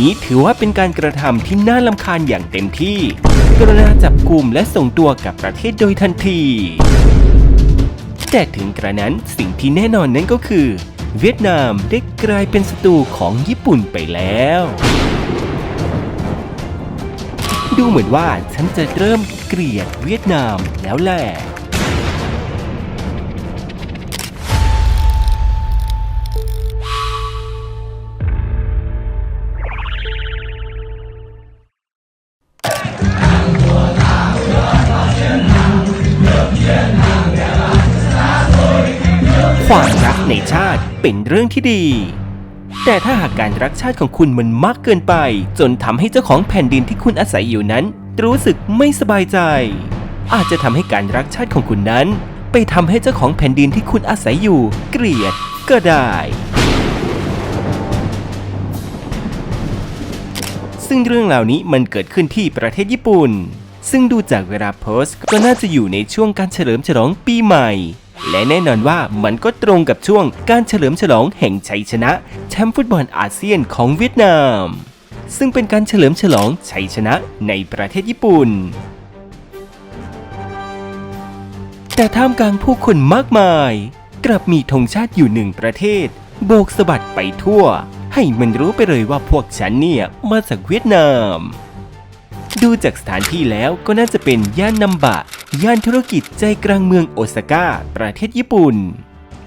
นี้ถือว่าเป็นการกระทำที่น่าลำคาญอย่างเต็มที่ กรณาจับกลุ่มและส่งตัวกลับประเทศโดยทันที แต่ถึงกระนั้นสิ่งที่แน่นอนนั้นก็คือ เวียดนามได้กลายเป็นศัตรูของญี่ปุ่นไปแล้ว ดูเหมือนว่าฉันจะเริ่มเกลียดเวียดนามแล้วแหละ ชาติเป็นเรื่องที่ดี แต่ถ้าหากการรักชาติของคุณมันมากเกินไป จนทำให้เจ้าของแผ่นดินที่คุณอาศัยอยู่นั้น รู้สึกไม่สบายใจ อาจจะทำให้การรักชาติของคุณนั้น ไปทำให้เจ้าของแผ่นดินที่คุณอาศัยอยู่ เกลียดก็ได้ซึ่งเรื่องเหล่านี้มันเกิดขึ้นที่ประเทศญี่ปุ่น ซึ่งดูจากเวลาโพสต์ก็น่าจะอยู่ในช่วงการเฉลิมฉลองปีใหม่ และแน่นอนว่ามันก็ตรงกับช่วงการเฉลิมฉลองแห่งชัยชนะแชมป์ฟุตบอลอาเซียนของเวียดนาม ซึ่งเป็นการเฉลิมฉลองชัยชนะในประเทศญี่ปุ่น แต่ท่ามกลางผู้คนมากมาย กลับมีธงชาติอยู่หนึ่งประเทศ โบกสะบัดไปทั่ว ให้มันรู้ไปเลยว่าพวกฉันเนี่ยมาจากเวียดนาม ดูจากสถานที่แล้วก็น่าจะเป็นย่านนัมบะ ย่านธุรกิจใจกลางเมืองโอซาก้า ประเทศญี่ปุ่น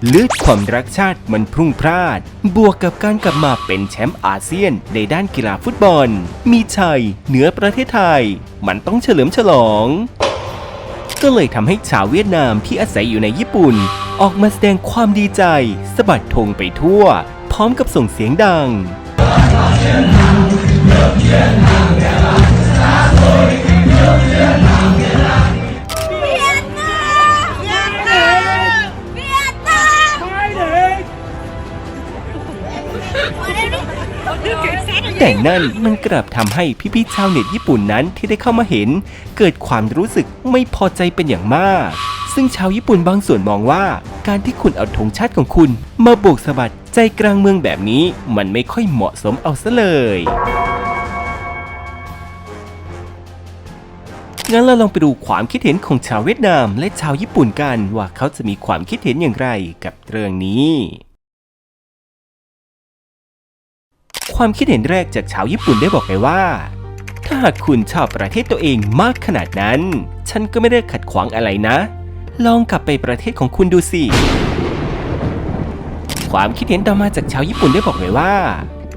เลือดความรักชาติมันพรุ่งพลาด บวกกับการกลับมาเป็นแชมป์อาเซียนในด้านกีฬาฟุตบอล มีชัยเหนือประเทศไทย มันต้องเฉลิมฉลอง ก็เลยทำให้ชาวเวียดนามที่อาศัยอยู่ในญี่ปุ่น ออกมาแสดงความดีใจสะบัดธงไปทั่ว พร้อมกับส่งเสียงดัง แต่นั่นมันกลับทำให้พี่ๆชาวเน็ตญี่ปุ่นนั้นที่ได้เข้ามาเห็น เกิดความรู้สึกไม่พอใจเป็นอย่างมาก ซึ่งชาวญี่ปุ่นบางส่วนมองว่า การที่คุณเอาธงชาติของคุณ มาโบกสะบัดใจกลางเมืองแบบนี้ มันไม่ค่อยเหมาะสมเอาซะเลย งั้นเราลองไปดูความคิดเห็นของชาวเวียดนาม และชาวญี่ปุ่นกันว่าเขาจะมีความคิดเห็นอย่างไรกับเรื่องนี้ ความคิดเห็นแรกจากชาวญี่ปุ่นได้บอกไว้ว่า ถ้าหากคุณชอบประเทศตัวเองมากขนาดนั้น ฉันก็ไม่ได้ขัดขวางอะไรนะ ลองกลับไปประเทศของคุณดูสิ ความคิดเห็นต่อมาจากชาวญี่ปุ่นได้บอกไว้ว่า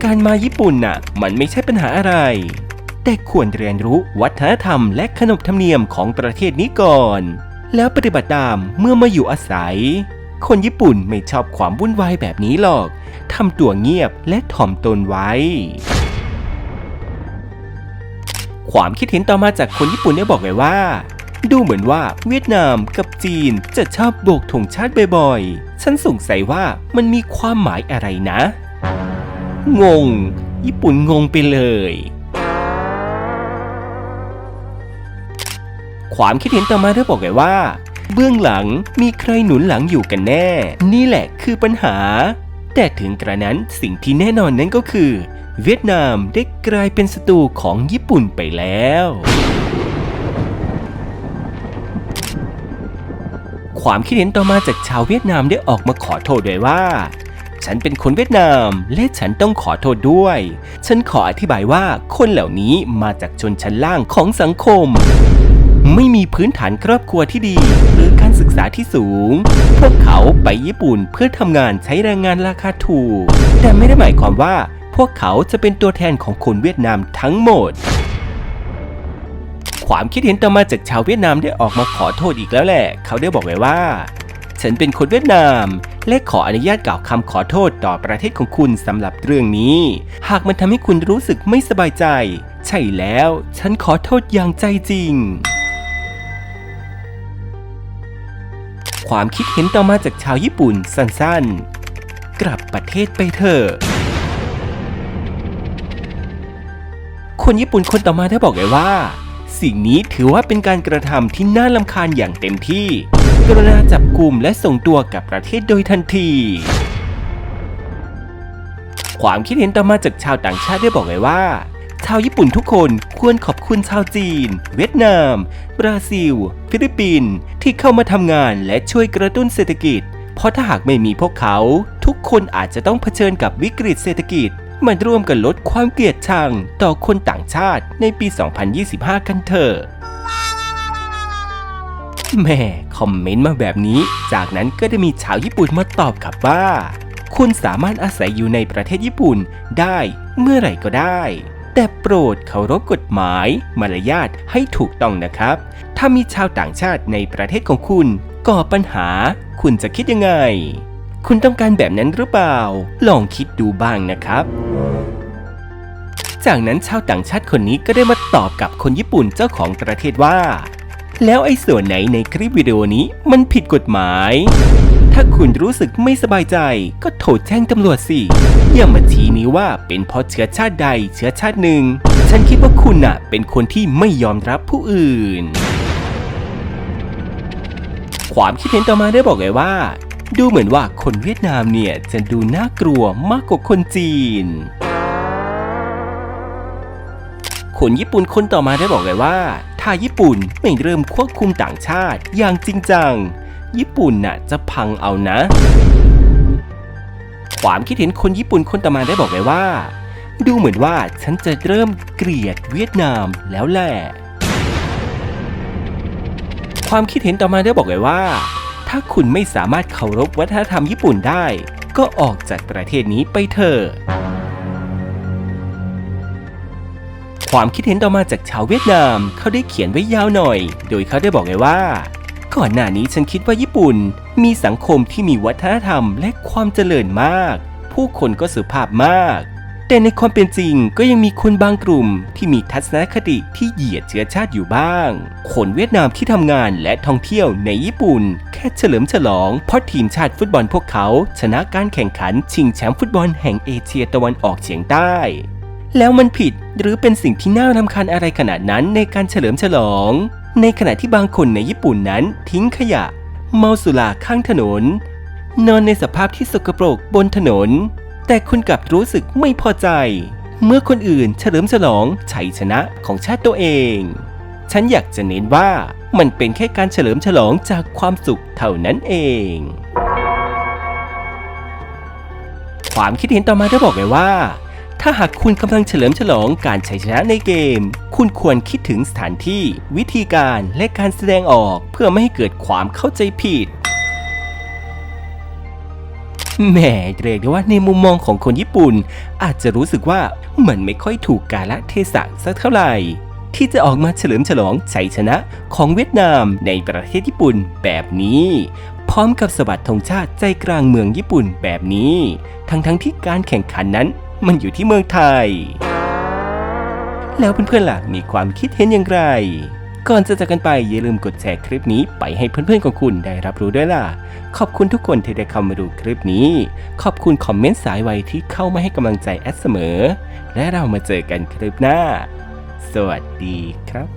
การมาญี่ปุ่นน่ะ มันไม่ใช่ปัญหาอะไร แต่ควรเรียนรู้วัฒนธรรมและขนบธรรมเนียมของประเทศนี้ก่อน แล้วปฏิบัติตามเมื่อมาอยู่อาศัย คนญี่ปุ่นไม่ชอบความวุ่นวายแบบนี้หรอกทำตัวเงียบและถ่อมตนไว้ ความคิดเห็นต่อมาจากคนญี่ปุ่นได้บอกไว้ว่า ดูเหมือนว่าเวียดนามกับจีนจะชอบโบกธงชาติบ่อยๆ ฉันสงสัยว่ามันมีความหมายอะไรนะ งง ญี่ปุ่นงงไปเลย ความคิดเห็นต่อมาได้บอกไว้ว่า เบื้องหลังมีใครหนุนหลังอยู่กันแน่ นี่แหละคือปัญหา แต่ถึงกระนั้นสิ่งที่แน่นอนนั้นก็คือ เวียดนามได้กลายเป็นศัตรูของญี่ปุ่นไปแล้วความคิดเห็นต่อมาจากชาวเวียดนามได้ออกมาขอโทษด้วยว่า ฉันเป็นคนเวียดนามและฉันต้องขอโทษด้วย ฉันขออธิบายว่าคนเหล่านี้มาจากชนชั้นล่างของสังคม ไม่มีพื้นฐานครอบครัวที่ดี หรือการศึกษาที่สูง พวกเขาไปญี่ปุ่นเพื่อทำงานใช้แรงงานราคาถูก แต่ไม่ได้หมายความว่าพวกเขาจะเป็นตัวแทนของคนเวียดนามทั้งหมด ความคิดเห็นต่อมาจากชาวเวียดนามได้ออกมาขอโทษอีกแล้วแหละ เขาได้บอกไว้ว่า ฉันเป็นคนเวียดนามและขออนุญาตกล่าวคำขอโทษต่อประเทศของคุณสำหรับเรื่องนี้ หากมันทำให้คุณรู้สึกไม่สบายใจ ใช่แล้ว ฉันขอโทษอย่างใจจริง ความคิดเห็นต่อมาจากชาวญี่ปุ่นสั้นๆ กลับประเทศไปเถอะคนญี่ปุ่นคนต่อมาได้บอกไว้ว่า สิ่งนี้ถือว่าเป็นการกระทำที่น่าลำคาญอย่างเต็มที่ กรุณาจับกลุ่มและส่งตัวกลับประเทศโดยทันที ความคิดเห็นต่อมาจากชาวต่างชาติได้บอกไว้ว่า ชาวญี่ปุ่นทุกคนควรขอบคุณชาวจีน เวียดนาม บราซิล ฟิลิปปินส์ที่เข้ามาทำงานและช่วยกระตุ้นเศรษฐกิจ เพราะถ้าหากไม่มีพวกเขา ทุกคนอาจจะต้องเผชิญกับวิกฤตเศรษฐกิจมาร่วมกันลดความเกลียดชังต่อคนต่างชาติในปี 2025 กันเถอะแม่คอมเมนต์มาแบบนี้ จากนั้นก็ได้มีชาวญี่ปุ่นมาตอบกลับว่า คุณสามารถอาศัยอยู่ในประเทศญี่ปุ่นได้เมื่อไหร่ก็ได้ แต่โปรดเคารพกฎหมายมารยาทให้ถูกต้องนะครับ ถ้ามีชาวต่างชาติในประเทศของคุณก่อปัญหา คุณจะคิดยังไง คุณต้องการแบบนั้นหรือเปล่า ลองคิดดูบ้างนะครับ จากนั้นชาวต่างชาติคนนี้ก็ได้มาตอบกับคนญี่ปุ่นเจ้าของประเทศว่า แล้วไอ้ส่วนไหนในคลิปวิดีโอนี้มันผิดกฎหมาย ถ้าคุณรู้สึกไม่สบายใจ ก็โทรแจ้งตำรวจสิ อย่ามาชี้นี้ว่าเป็นเพราะเชื้อชาติใดเชื้อชาติหนึ่ง ฉันคิดว่าคุณน่ะ เป็นคนที่ไม่ยอมรับผู้อื่น ความคิดเห็นต่อมาได้บอกเลยว่า ดูเหมือนว่าคนเวียดนามเนี่ยจะดูน่ากลัวมากกว่าคนจีนคนญี่ปุ่นคนต่อมาได้บอกเลยว่า ถ้าญี่ปุ่นไม่เริ่มควบคุมต่างชาติอย่างจริงจัง ญี่ปุ่นน่ะจะพังเอานะ ความคิดเห็นคนญี่ปุ่นคนต่อมาได้บอกเลยว่า ดูเหมือนว่าฉันจะเริ่มเกลียดเวียดนามแล้วแหละความคิดเห็นต่อมาได้บอกเลยว่า ถ้าคุณไม่สามารถเคารพวัฒนธรรมญี่ปุ่นได้ ก็ออกจากประเทศนี้ไปเถอะความคิดเห็นต่อมาจากชาวเวียดนามเขาได้เขียนไว้ยาวหน่อย โดยเขาได้บอกเลยว่า ก่อนหน้านี้ฉันคิดว่าญี่ปุ่น มีสังคมที่มีวัฒนธรรมและความเจริญมาก ผู้คนก็สุภาพมาก แต่ในความเป็นจริงก็ยังมีคนบางกลุ่มที่มีทัศนคติที่เหยียดเชื้อชาติอยู่บ้าง คนเวียดนามที่ทำงานและท่องเที่ยวในญี่ปุ่น แค่เฉลิมฉลองเพราะทีมชาติฟุตบอลพวกเขา ชนะการแข่งขันชิงแชมป์ฟุตบอลแห่งเอเชียตะวันออกเฉียงใต้แล้วมันผิดหรือเป็นสิ่งที่น่ารำคาญอะไรขนาดนั้นในการเฉลิมฉลอง ในขณะที่บางคนในญี่ปุ่นนั้นทิ้งขยะ เมาสุราข้างถนน นอนในสภาพที่สกปรกบนถนน แต่คุณกลับรู้สึกไม่พอใจ เมื่อคนอื่นเฉลิมฉลองชัยชนะของชาติตัวเอง ฉันอยากจะเน้นว่ามันเป็นแค่การเฉลิมฉลองจากความสุขเท่านั้นเอง ความคิดเห็นต่อมาได้บอกเลยว่า ถ้าหากคุณกำลังเฉลิมฉลองการชัยชนะในเกม คุณควรคิดถึงสถานที่ วิธีการและการแสดงออกเพื่อไม่ให้เกิดความเข้าใจผิดแหมเรียกได้ว่าในมุมมองของคนญี่ปุ่น อาจจะรู้สึกว่ามันไม่ค่อยถูกกาลเทศะสักเท่าไหร่ ที่จะออกมาเฉลิมฉลองชัยชนะของเวียดนามในประเทศญี่ปุ่นแบบนี้ พร้อมกับสบัดธงชาติใจกลางเมืองญี่ปุ่นแบบนี้ ทั้งๆทที่การแข่งขันนั้น มันอยู่ที่เมืองไทย แล้วเพื่อนๆล่ะมีความคิดเห็นอย่างไร ก่อนจะจากกันไปอย่าลืมกดแชร์คลิปนี้ไปให้เพื่อนๆของคุณได้รับรู้ด้วยล่ะ ขอบคุณทุกคนที่ได้เข้ามาดูคลิปนี้ ขอบคุณคอมเมนต์สายไวที่เข้ามาให้กำลังใจแอดเสมอ และเรามาเจอกันคลิปหน้า สวัสดีครับ